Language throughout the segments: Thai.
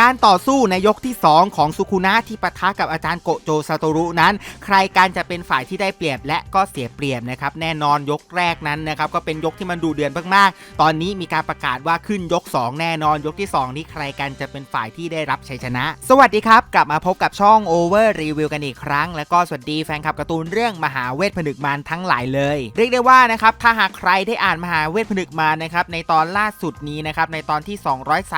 การต่อสู้ในยกที่ 2 ของสุคุนะที่ปะทะกับอาจารย์โกโจซาโตรุนั้น ใครการจะเป็นฝ่ายที่ได้เปรียบและก็เสียเปรียบนะครับแน่นอนยกแรกนั้นนะครับก็เป็นยกที่มันดูเดือดมากๆ ตอนนี้มีการประกาศว่าขึ้นยก 2 แน่นอนยกที่ 2 นี้ใครกันจะเป็นฝ่ายที่ได้รับชัยชนะ สวัสดีครับ กลับมาพบกับช่อง Over Review กันอีกครั้ง แล้วก็สวัสดีแฟนคลับการ์ตูนเรื่องมหาเวทผนึกมารทั้งหลายเลย เรียกได้ว่านะครับถ้าหากใครได้อ่านมหาเวทผนึกมารนะครับในตอนล่าสุดนี้นะครับในตอนที่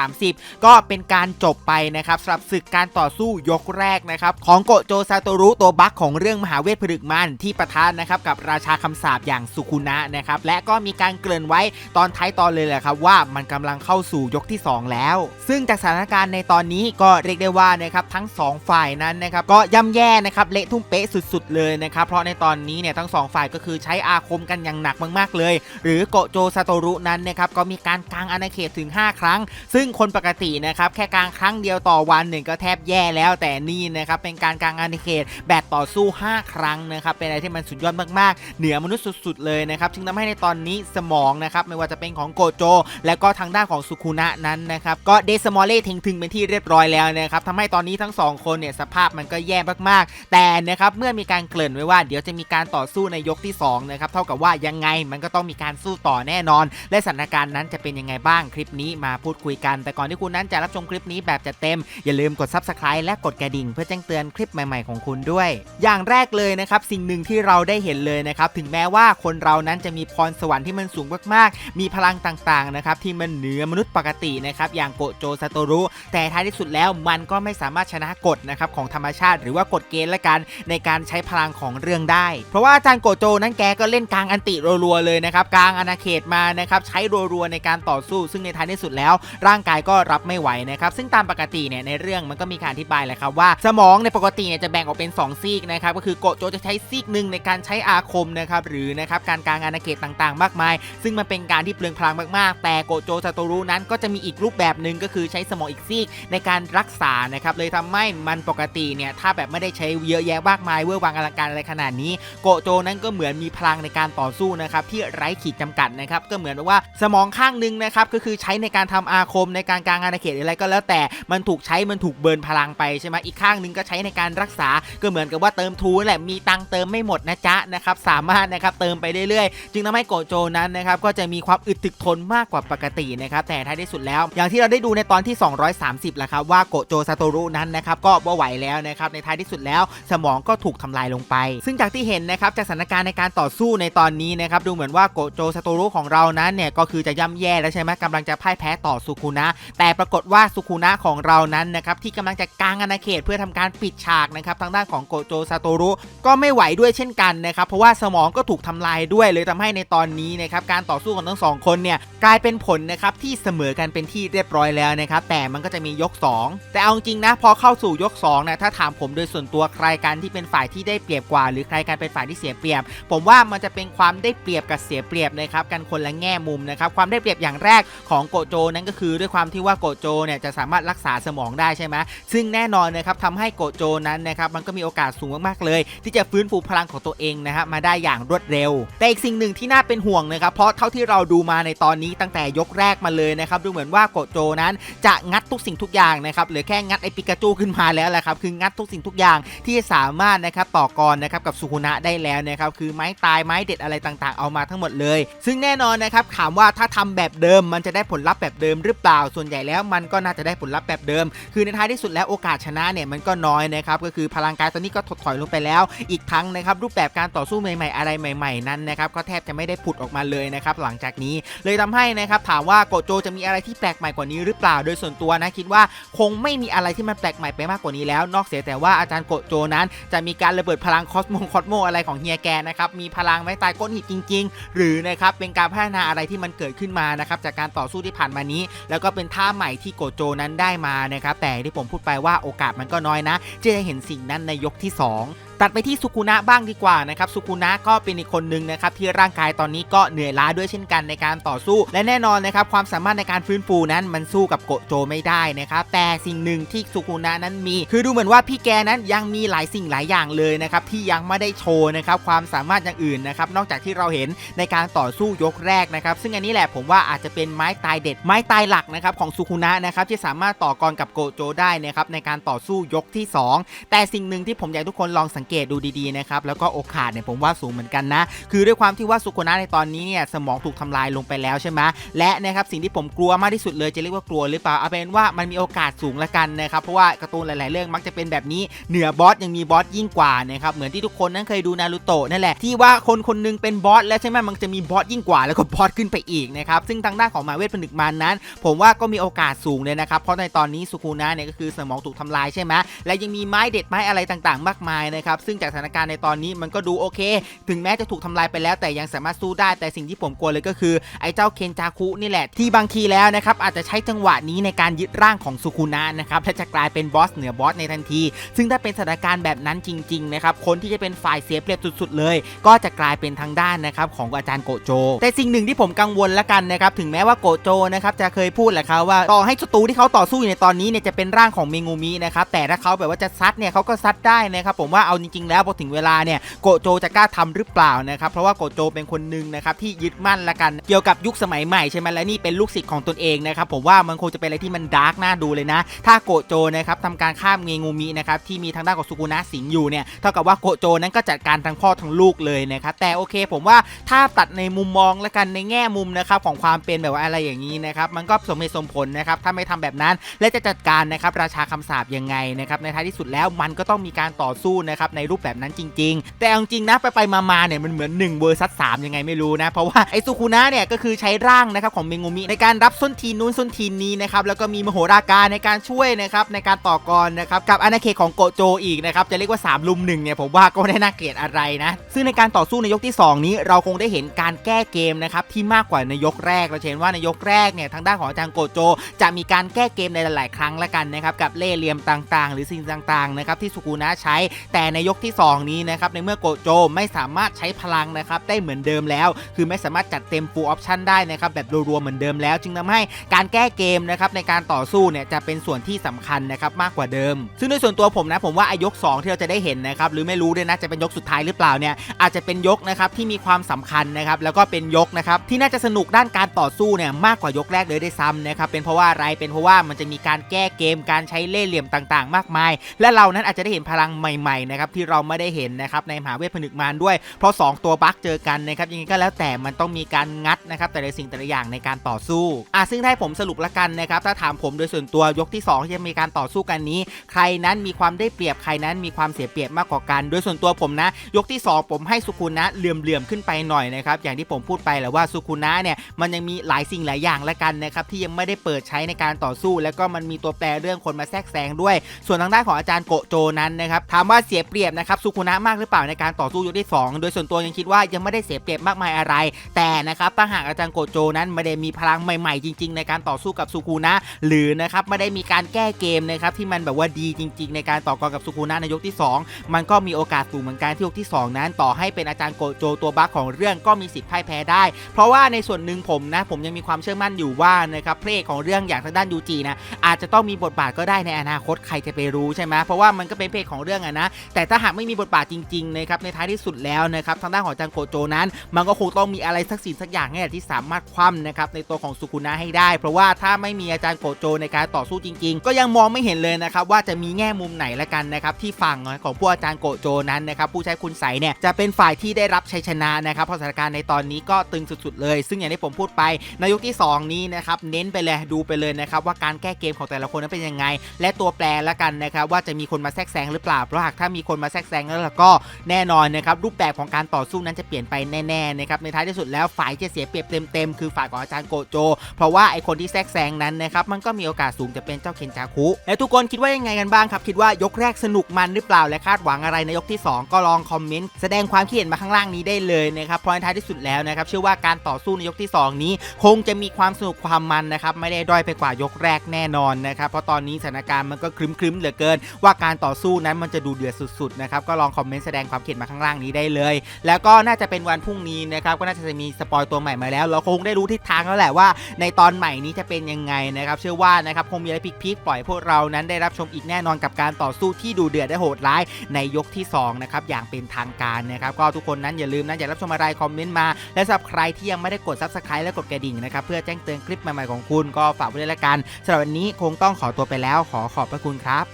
230 ก็เป็นการจจบไปนะครับสำหรับศึกการต่อสู้ยกแรกนะครับของโกโจซาโตรุตัวบัคของเรื่องมหาเวทผนึกมารที่ประทานนะครับกับราชาคำสาปอย่างสุคุนะนะครับและก็มีการเกริ่นไว้ตอนท้ายตอนเลยแหละครับว่ามันกำลังเข้าสู่ยกที่ 2 แล้ว ซึ่งจากสถานการณ์ในตอนนี้ก็เรียกได้ว่านะครับทั้ง 2 ฝ่ายนั้นนะครับก็ย่ำแย่นะครับเละทุ่มเป๊ะสุดๆเลยนะครับเพราะในตอนนี้เนี่ยทั้งสองฝ่ายก็คือใช้อาคมกันอย่างหนักมากๆเลย หรือโกโจซาโตรุนั้นนะครับก็มีการกางอาณาเขตถึง 5 ครั้ง ซึ่งคนปกตินะครับแค่กางครั้งเดียวต่อวันหนึ่งก็แทบแย่แล้วแต่นี่นะครับเป็นการกางอาณาเขตแบบต่อสู้ 5 ครั้งนะครับเป็นอะไรที่มันสุดยอดมากๆ เหนือมนุษย์สุดๆเลยนะครับจึงทำให้ในตอนนี้สมองนะครับไม่ว่าจะเป็นของโกโจ และก็ทางด้านของสุคุนะนั้นนะครับก็เดซมอลเล่ทิงถึงเป็นที่เรียบร้อยแล้วนะครับทำให้ตอนนี้ทั้งสองคนเนี่ยสภาพมันก็แย่มากๆ แต่นะครับเมื่อมีการเกริ่นไว้ว่าเดี๋ยวจะมีการต่อสู้ในยกที่2นะครับเท่ากับว่ายังไงมันก็ต้องมีการสู้ต่อแน่นอน และสถานการณ์นั้นจะเป็นยังไงบ้างคลิปนี้มาพูดคุยกัน แต่ก่อนที่คุณนั้นจะรับชมคลิปนี้แบบจะเต็ม อย่าลืมกด subscribe และกดกระดิ่ง เพื่อแจ้งเตือนคลิปใหม่ๆของคุณด้วย อย่างแรกเลยนะครับสิ่งหนึ่งที่เราได้เห็นเลยนะครับถึงแม้ว่าคนเรานั้นจะมีพรสวรรค์ที่มันสูงมากๆ มีพลังต่างๆนะครับที่มันเหนือมนุษย์ปกตินะครับอย่างโกโจซาโตรุแต่ท้ายที่สุดแล้วมันก็ไม่สามารถชนะกฎนะครับของธรรมชาติ หรือว่ากฎเกณฑ์ละกันในการใช้พลังของเรื่องได้ เพราะว่าอาจารย์โกโจนั้นแกก็เล่นกลางอันติรัวๆเลยนะครับกลางอาณาเขตมานะครับใช้รัวๆในการต่อสู้ ซึ่งในท้ายที่สุดแล้ว ร่างกายก็รับไม่ไหวนะครับซึ่งตามปกติเนี่ยในเรื่องมันก็มีการอธิบายแหละครับว่าสมองในปกติเนี่ยจะแบ่งออกเป็น 2 ซีกนะครับก็คือโกโจจะใช้ซีกหนึ่งในการใช้อาคมนะครับหรือนะครับการกลางอาณาเขตต่างๆ มากมาย ซึ่งมันเป็นการที่เปลืองพลังมากๆ แต่โกโจซาโตรุนั้นก็จะมีอีกรูปแบบหนึ่งก็คือใช้สมองอีกซีกในการรักษานะครับเลยทำให้มันปกติเนี่ยถ้าแบบไม่ได้ใช้เยอะแยะมากมายเวอร์วังอลังการอะไรขนาดนี้ โกโจนั้นก็เหมือนมีพลังในการต่อสู้นะครับที่ไร้ขีดจำกัดนะครับก็เหมือนว่าสมองข้างหนึงนะครับก็คือใช้ในการทำอาคมในการกลางอาณาเขตอะไรก็แล้วแต่มันถูกใช้มันถูกเบิร์นพลังไปใช่ไหมอีกข้างหนึงก็ใช้ในการรักษาก็เหมือนกับว่าเติมทูนแหละมีตังเติมไม่หมดนะจ๊ะนะครับสามารถนะครับเติมไปเรื่อยๆ จึงทำให้โกโจนั้นนะครับก็จะมีความอึดถึกทนมากกว่าปกตินะครับแต่ท้ายที่สุดแล้ว อย่างที่เราได้ดูในตอนที่ 230แหละครับว่าโกโจซาโตรุนั้นนะครับก็บ่าไหวแล้วนะครับในท้ายที่สุดแล้ว สมองก็ถูกทำลายลงไป ซึ่งจากที่เห็นนะครับจากสถานการณ์ในการต่อสู้ในตอนนี้นะครับดูเหมือนว่าโกโจซาโตรุของเรานั้นเนี่ยก็คือจะย่ำแย่แล้วใช่ไหมกำลังจะพ่ายแพ้ต่อสุคุนะแต่ปรากฏว่าสุคุนะของเรานั้นนะครับที่กำลังจะกางอาณาเขตเพื่อทำการปิดฉากนะครับทางด้านของโกโจซาโตรุก็ไม่ไหวด้วยเช่นกันนะครับเพราะว่าสมองก็ถูกทำลายด้วยเลยทำให้ในตอนนี้นะครับการต่อสู้ของทั้งสองคนเนี่ยกลายเป็นผลนะครับที่เสมอกันเป็นที่เรียบร้อยแล้วนะครับแต่มันก็จะมียก 2 แต่เอาจริงนะพอเข้าสู่ยก2นะถ้าถามผมโดยส่วนตัวใครกันที่เป็นฝ่ายที่ได้เปรียบกว่า หรือใครกันเป็นฝ่ายที่เสียเปรียบ ผมว่ามันจะเป็นความได้เปรียบกับเสียเปรียบนะครับกันคนละแง่มุมนะครับความได้เปรียบอย่างแรกของโกโจนั้นก็คือด้วยความที่ว่าโกโจเนี่ยจะสามารถรักษาสมองได้ใช่ไหมซึ่งแน่นอนนะครับทำให้โกโจนั้นนะครับมันก็มีโอกาสสูงมากๆเลย ที่จะฟื้นฟูพลังของตัวเองนะครับมาได้อย่างรวดเร็ว แต่อีกสิ่งหนึ่งที่น่าเป็นห่วงนะครับเพราะเท่าที่เราดูมาในตอนนี้ตั้งแต่ยกแรกมาเลยนะครับดูเหมือนว่าโกโจนั้นจะงัดทุกสิ่งทุกอย่างนะครับหลือแค่งัดไอปิกาจูขึ้นมาแล้วแหละครับคืองัดทุกสิ่งทุกอย่างที่สามารถนะครับต่อกรนะครับกับสุคุนะได้แล้วนะครับคือไม้ตายไม้เด็ดอะไรต่างๆ เอามาทั้งหมดเลย ซึ่งแน่นอนนะครับถามว่าถ้าทำแบบเดิมมันจะได้ผลลัพธ์แบบเดิมหรือเปล่าส่วนใหญ่แล้วมันก็น่าจะได้ผลลัพธ์แบบเดิม คือในท้ายที่สุดแล้วโอกาสชนะเนี่ยมันก็น้อยนะครับก็คือพลังกายตอนนี้ก็ถดถอยลงไปแล้ว อีกทั้งนะครับรูปแบบการต่อสู้ใหม่ๆ อะไรใหม่ ๆ นั้นนะครับก็แทบจะไม่ได้ผุดออกมาเลยนะครับหลังจากนี้เลยทำให้นะครับถามว่าโกโจจะมีอะไรที่แปลกใหม่กว่านี้หรือเปล่าโดยส่วนตัวนะคิดว่าคงไม่มีอะไรที่มันแปลกใหม่ไปมากกว่านี้แล้ว นอกเสียแต่ว่าอาจารย์โกโจนั้นจะมีการระเบิดพลังคอสโมคอสโมอะไรของเฮียแกนะครับมีพลังไม้ตายก้นหินจริง ๆ หรือนะครับเป็นการพัฒนาอะไรที่มันเกิดขึ้นมานะครับจากการต่อสู้ที่ผ่านมานี้ แล้วก็เป็นท่าใหม่ที่โกโจนั้นได้มานะครับแต่ที่ผมพูดไปว่าโอกาสมันก็น้อยนะที่จะเห็นสิ่งนั้นในยกที่ 2 ตัดไปที่สุกุนะบ้างดีกว่านะครับสุกุนะก็เป็นอีกคนนึงนะครับที่ร่างกายตอนนี้ก็เหนื่อยล้าด้วยเช่นกันในการต่อสู้ และแน่นอนนะครับความสามารถในการฟื้นฟูนั้นมันสู้กับโกโจไม่ได้นะครับแต่สิ่งหนึ่งที่สุกุนะนั้นมี คือดูเหมือนว่าพี่แกนั้นยังมีหลายสิ่งหลายอย่างเลยนะครับที่ยังไม่ได้โชว์นะครับความสามารถอย่างอื่นนะครับนอกจากที่เราเห็นในการต่อสู้ยกแรกนะครับซึ่งอันนี้แหละผมว่าอาจจะเป็นไม้ตายเด็ด ไม้ตายหลักนะครับของสุกุนะนะครับที่สามารถต่อกรกับโกโจได้นะครับในการต่อสู้ยกที่สองแต่สิ่งหนึ่งที่ผมอยากทุกคนลองสังเกตดูดีๆนะครับแล้วก็โอกาสเนี่ยผมว่าสูงเหมือนกันนะ คือด้วยความที่ว่าสุโคนะในตอนนี้เนี่ยสมองถูกทำลายลงไปแล้วใช่ไหมและนะครับสิ่งที่ผมกลัวมากที่สุดเลยจะเรียกว่ากลัวหรือเปล่าเอาเป็นว่ามันมีโอกาสสูงละกันนะครับเพราะว่าการ์ตูนหลาย ๆ เรื่องมักจะเป็นแบบนี้เหนือบอสยังมีบอสยิ่งกว่านะครับเหมือนที่ทุกคนนั้นเคยดูนารูโตะนั่นแหละที่ว่าคนคนหนึงเป็นบอสแล้วใช่ไหมมันจะมีบอสยิ่งกว่าแล้วก็บอสขึ้นไปอีกนะครับซึ่งทางด้านของมาเวทผนึกมานั้น ผมว่าก็มีโอกาสสูงเลยนะครับเพราะในตอนนี้สุคูนะเนี่ยก็คือสมองถูกทำลายใช่ไหมและยังมีไม้เด็ดไม้อะไรต่าง ๆ มากมายนะครับซึ่งจากสถานการณ์ในตอนนี้มันก็ดูโอเค ถึงแม้จะถูกทำลายไปแล้ว แต่ยังสามารถสู้ได้แต่สิ่งที่ผมกลัวเลยก็คือไอ้เจ้าเคนจาคุนี่แหละที่บางทีแล้วนะครับอาจจะใช้จังหวะนี้ในการยึดร่างของสุคุนะนะครับและจะกลายเป็นบอสเหนือบอสในทันที ซึ่งถ้าเป็นสถานการณ์แบบนั้นจริงๆนะครับคนที่จะเป็นฝ่ายเสียเปรียบสุดๆเลย ก็จะกลายเป็นทางด้านนะครับของอาจารย์โกโจ แต่สิ่งหนึ่งที่ผมกังวลละกันนะครับถึงแม้ว่าโกโจนะครับจะเคยพูดแหละครับว่าต่อให้ศัตรูที่เขาต่อสู้อยู่ในตอนนี้เนี่ยจะเป็นร่างของเมงูมินะครับแต่ถ้าเขาแบบว่าจะซัดเนี่ยเขาก็ซัดได้นะครับผมว่าเอาจจริงๆ แล้วพอถึงเวลาเนี่ยโกโจจะกล้าทำหรือเปล่านะครับเพราะว่าโกโจเป็นคนหนึ่งนะครับที่ยึดมั่นละกันเกี่ยวกับยุคสมัยใหม่ใช่ไหมและนี่เป็นลูกศิษย์ของตนเองนะครับผมว่ามันคงจะเป็นอะไรที่มันดาร์กน่าดูเลยนะ ถ้าโกโจนะครับทำการข้ามเงงูมินะครับที่มีทางด้านของสุกุนะสิงอยู่เนี่ยเท่ากับว่าโกโจนั้นก็จัดการทั้งพ่อทั้งลูกเลยนะครับแต่โอเคผมว่าถ้าตัดในมุมมองละกันในแง่มุมนะครับของความเป็นแบบว่าอะไรอย่างนี้นะครับมันก็สมเหตุสมผลนะครับถ้าไม่ทำแบบนั้นและจะจัดการนะครับราชาคำสาปยังไงนะครับในท้ายที่สุดแล้วมันก็ต้องมีการต่อสู้นะครับในรูปแบบนั้นจริง ๆ แต่เอาจริงๆนะไปไปมาๆเนี่ยมันเหมือน1เวอร์ซัส3ยังไงไม่รู้นะ เพราะว่าไอ้สุคุนะเนี่ยก็คือใช้ร่างนะครับของเมงูมิในการรับส้นทีนนู้นส้นทีนนี้นะครับแล้วก็มีมโหราการในการช่วยนะครับในการต่อกรนะครับกับอาณาเขตของโกโจอีกนะครับจะเรียกว่า3ลุมหนึ่งเนี่ยผมว่าก็ไม่ได้น่าเกลียดอะไรนะ ซึ่งในการต่อสู้ในยกที่ 2 นี้เราคงได้เห็นการแก้เกมนะครับที่มากกว่าในยกแรกเราเห็นว่าในยกแรกเนี่ยทางด้านของอาจารย์โกโจ จะมีการแก้เกมในหลาย ๆ ครั้งละกันนะครับกับเล่เหลี่ยมต่าง ๆ หรือสิ่งต่าง ๆ นะครับที่สุกุนะใช้แต่ในยกที่ 2 นี้นะครับในเมื่อโกโจไม่สามารถใช้พลังนะครับได้เหมือนเดิมแล้ว คือไม่สามารถจัดเต็ม full option ได้นะครับแบบรวมๆเหมือนเดิมแล้ว จึงทำให้การแก้เกมนะครับในการต่อสู้เนี่ยจะเป็นส่วนที่สำคัญนะครับมากกว่าเดิม ซึ่งในส่วนตัวผมนะผมว่าไอยก 2 ที่เราจะได้เห็นนะครับหรือไม่รู้ด้วยนะจะเป็นยกสุดท้ายหรือเปล่าเนี่ยอาจจะเป็นยกนะครับที่มีความสำคัญนะครับแล้วก็เป็นยกนะครับที่น่าจะสนุกด้านการต่อสู้เนี่ยมากกว่ายกแรกเลยได้ซ้ำนะครับเป็นเพราะว่าอะไรเป็นเพราะว่ามันจะมีการแก้เกมการใช้เล่ห์เหลี่ยมต่าง ๆ มากมาย และเรานั้นอาจจะได้เห็นพลังใหม่ๆนะครับที่เราไม่ได้เห็นนะครับในมหาเวทผนึกมารด้วย เพราะ 2 ตัวบัคเจอกันนะครับยังไงก็แล้วแต่มันต้องมีการงัดนะครับแต่ละสิ่งแต่ละอย่างในการต่อสู้อะซึ่งถ้าให้ผมสรุปละกันนะครับถ้าถามผมโดยส่วนตัวยกที่2ที่จะมีการต่อสู้กันนี้ ใครนั้นมีความได้เปรียบใครนั้นมีความเสียเปรียบมากกว่ากัน โดยส่วนตัวผมนะ ยกที่ 2 ผมให้สุคุนะเหลื่อมๆขึ้นไปหน่อยนะครับอย่างที่ผมพูดไปแหละว่าสุคุนะเนี่ยมันยังมีหลายสิ่งหลายอย่างละกันนะครับที่ยังไม่ได้เปิดใช้ในการต่อสู้ แล้วก็มันมีตัวแปรเรื่องคนมาแทรกแซงด้วย ส่วนทางด้านของอาจารย์โกโจนั้นนะครับถามว่าเสียเปรียบนะครับสุคุนะมากหรือเปล่าในการต่อสู้ยกที่ 2 โดยส่วนตัวยังคิดว่ายังไม่ได้เสียเปรียบมากมายอะไร แต่นะครับถ้าหากอาจารย์โกโจนั้นไม่ได้มีพลังใหม่ๆ จริง ๆ ในการต่อสู้กับสุคุนะหรือนะครับไม่ได้มีการแก้เกมนะครับที่มันแบบว่าดีจริง ๆ ในการต่อกรกับสุคุนะในยกที่ 2 มันก็มีโอกาสสูงเหมือนกันที่ยกที่ 2 นั้น ต่อให้เป็นอาจารย์โกโจตัวบัคของเรื่องก็มีสิทธิ์พ่ายแพ้ได้ เพราะว่าในส่วนหนึ่งผมนะผมยังมีความเชื่อมั่นอยู่ว่านะครับเพลงของเรื่องอย่างทางด้านยูจีนะอาจจะต้องมีบทบาทก็ได้ในอนาคตใครจะไปรู้ใช่ไหมเพราะว่ามันก็เป็นเพลงของเรื่องอะนะแต่ถ้าหากไม่มีบทบาทจริงๆนะครับในท้ายที่สุดแล้วนะครับทางด้านของอาจารย์โกโจนั้น มันก็คงต้องมีอะไรสักสิ่งสักอย่างนี่แหละที่สามารถคว่ำนะครับในตัวของสุกุนะให้ได้ เพราะว่าถ้าไม่มีอาจารย์โกโจในการต่อสู้จริง ๆ ก็ยังมองไม่เห็นเลยนะครับว่าจะมีแง่มุมไหนละกันนะครับที่ฝั่งของผู้อาจารย์โกโจนั้นนะครับผู้ใช้คุณใสเนี่ยจะเป็นฝ่ายที่ได้รับชัยชนะนะครับเพราะสถานการณ์ในตอนนี้ก็ตึงสุดๆเลย ซึ่งอย่างที่ผมพูดไปในยกที่ 2 นี้นะครับเน้นไปเลยดูไปเลยนะครับว่าการแก้เกมของแต่ละคนนั้นเป็นยังไง และตัวแปรละกันนะครับว่าจะมีคนมาแทรกแซงหรือเปล่าเพราะหากถ้ามีคนมาแทรกแซงแล้วก็แน่นอนนะครับรูปแบบของการต่อสู้นั้นจะเปลี่ยนไปแน่ๆนะครับในท้ายที่สุดแล้วฝ่ายจะเสียเปรียบเต็มๆคือฝ่ายของอาจารย์โกโจ เพราะว่าไอคนที่แทรกแซงนั้นนะครับมันก็มีโอกาสสูงจะเป็นเจ้าเคนจาคุและทุกคนคิดว่ายังไงกันบ้างครับคิดว่ายกแรกสนุกมันหรือเปล่าและคาดหวังอะไรในยกที่ 2 ก็ลองคอมเมนต์แสดงความคิดเห็นมาข้างล่างนี้ได้เลยนะครับเพราะในท้ายที่สุดแล้วนะครับเชื่อว่าการต่อสู้ในยกที่ 2 นี้ คงจะมีความสนุกความมันนะครับไม่ได้ด้อยไปกว่ายกแรกแน่นอนนะครับเพราะตอนนี้สถานการณ์มันก็ครึ้มๆเหลือเกิน ว่าการต่อสู้นั้นมันจะดูเดือดสุสุดนะครับก็ลองคอมเมนต์แสดงความคิดมาข้างล่างนี้ได้เลย แล้วก็น่าจะเป็นวันพรุ่งนี้นะครับก็น่าจะมีสปอยตัวใหม่มาแล้ว เราคงได้รู้ทิศทางแล้วแหละว่า ในตอนใหม่นี้จะเป็นยังไงนะครับเชื่อว่านะครับคงมีอะไรพลิกๆปล่อยพวกเรานั้นได้รับชมอีกแน่นอนกับการต่อสู้ที่ดูเดือดและโหดร้ายในยกที่2นะครับอย่างเป็นทางการนะครับก็ทุกคนนั้นอย่าลืมนะอย่ารับชมอะไรคอมเมนต์มา และสำหรับใครที่ยังไม่ได้กด subscribe และกดกระดิ่งนะครับเพื่อแจ้งเตือนคลิปใหม่ๆของคุณก็ฝากไว้ด้วยละกันสำหรับวันนี้คงต้องขอตัวไปแล้วขอขอบพระคุณครับ